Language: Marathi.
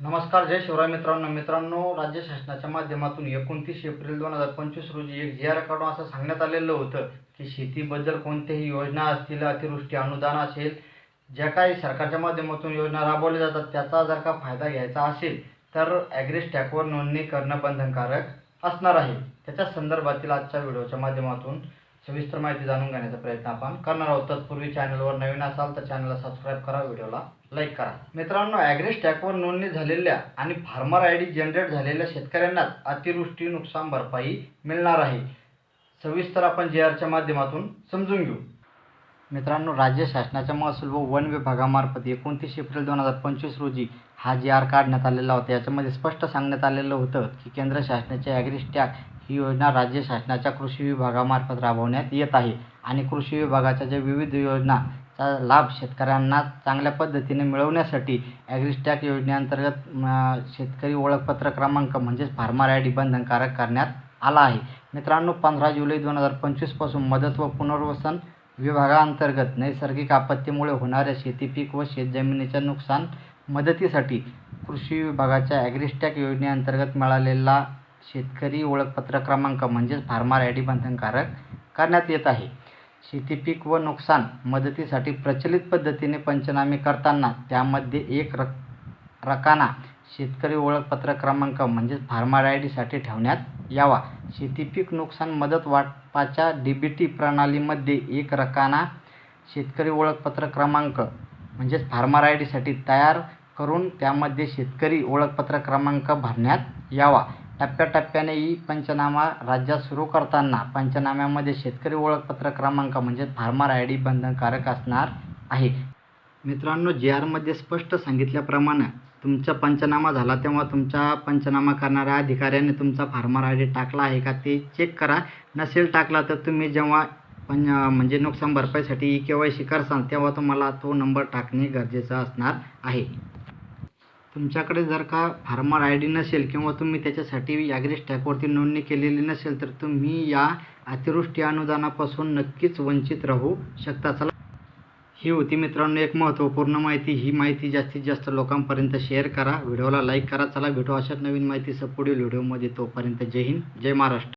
नमस्कार जय शिवराय मित्रांनो. मित्रांनो राज्य शासनाच्या माध्यमातून एकोणतीस एप्रिल दोन हजार पंचवीस रोजी एक जी आर काढून असं सांगण्यात आलेलं होतं की शेतीबद्दल कोणत्याही योजना असतील अतिवृष्टी अनुदान असेल ज्या काही सरकारच्या माध्यमातून योजना राबवल्या जातात त्याचा जर का फायदा घ्यायचा असेल तर ॲग्रिस्टॅकवर नोंदणी करणं बंधनकारक असणार आहे. त्याच्या संदर्भातील आजच्या व्हिडिओच्या माध्यमातून सविस्तर माहिती जाणून घेण्याचा प्रयत्न आपण करणार आहोत. तत्पूर्वी चॅनलवर नवीन असाल तर चॅनलला सबस्क्राईब करा व्हिडिओला लाईक करा. मित्रांनो ॲग्रिस्टॅकवर नोंदणी झालेल्या आणि फार्मर आय डी जनरेट झालेल्या शेतकऱ्यांनाच अतिवृष्टी नुकसान भरपाई मिळणार आहे. सविस्तर आपण जे आरच्या माध्यमातून समजून घेऊ. मित्रांनो राज्य शासनाच्या महसूल व वन विभागामार्फत एकोणतीस एप्रिल दोन हजार पंचवीस रोजी हा जी आर काढण्यात आलेला होता. याच्यामध्ये स्पष्ट सांगण्यात आलेलं होतं की केंद्र शासनाचे ॲग्रिस्टॅक ही योजना राज्य शासनाच्या कृषी विभागामार्फत राबवण्यात येत आहे. आणि कृषी विभागाच्या ज्या विविध योजनाचा लाभ शेतकऱ्यांना चांगल्या पद्धतीने मिळवण्यासाठी ॲग्रिस्टॅक योजनेअंतर्गत शेतकरी ओळखपत्र क्रमांक म्हणजेच फार्मर आय डी बंधनकारक करण्यात आला आहे. मित्रांनो पंधरा जुलै दोन हजार पंचवीसपासून मदत व पुनर्वसन विभागाअंतर्गत नैसर्गिक आपत्तीमुळे होणाऱ्या शेतीपीक व शेतजमिनीच्या नुकसान मदतीसाठी कृषी विभागाच्या ॲग्रिस्टॅक योजनेअंतर्गत मिळालेला शेतकरी ओळखपत्र क्रमांक म्हणजेच फार्मर आय डी बंधनकारक करण्यात येत आहे. शेतीपीक व नुकसान मदतीसाठी प्रचलित पद्धतीने पंचनामे करताना त्यामध्ये एक रक रकाना शेतकरी ओळखपत्र क्रमांक म्हणजेच फार्मर आय डीसाठी ठेवण्यात यावा. शेतीपीक नुकसान मदत वाटपाच्या डी बी टी प्रणालीमध्ये एक रकाना शेतकरी ओळखपत्र क्रमांक म्हणजेच फार्मर आय डीसाठी तयार करून त्यामध्ये शेतकरी ओळखपत्र क्रमांक भरण्यात यावा. टप्प्याटप्प्याने ई पंचनामा राज्यात सुरू करताना पंचनाम्यामध्ये शेतकरी ओळखपत्र क्रमांक म्हणजे फार्मर आय डी बंधनकारक असणार आहे. मित्रांनो जे आरमध्ये स्पष्ट सांगितल्याप्रमाणे तुमचा पंचनामा झाला तेव्हा तुमचा पंचनामा करणाऱ्या अधिकाऱ्याने तुमचा फार्मर आय डी टाकला आहे का ते चेक करा. नसेल टाकला तर तुम्ही जेव्हा पण म्हणजे नुकसान भरपाईसाठी ई के वाय सी करसाल तेव्हा तुम्हाला तो नंबर टाकणे गरजेचं असणार आहे. तुमच्याकडे जर का फार्मर आय डी नसेल किंवा तुम्ही त्याच्यासाठी ॲग्रिस्टॅकवरती नोंदणी केलेली नसेल तर तुम्ही या अतिवृष्टी अनुदानापासून नक्कीच वंचित राहू शकता. चला. ही होती मित्रांनो एक महत्त्वपूर्ण माहिती. ही माहिती जास्तीत जास्त लोकांपर्यंत शेअर करा. व्हिडिओला लाईक करा. चला भेटू अशाच नवीन माहितीसह पुढील व्हिडिओमध्ये. तोपर्यंत जय हिंद जय महाराष्ट्र.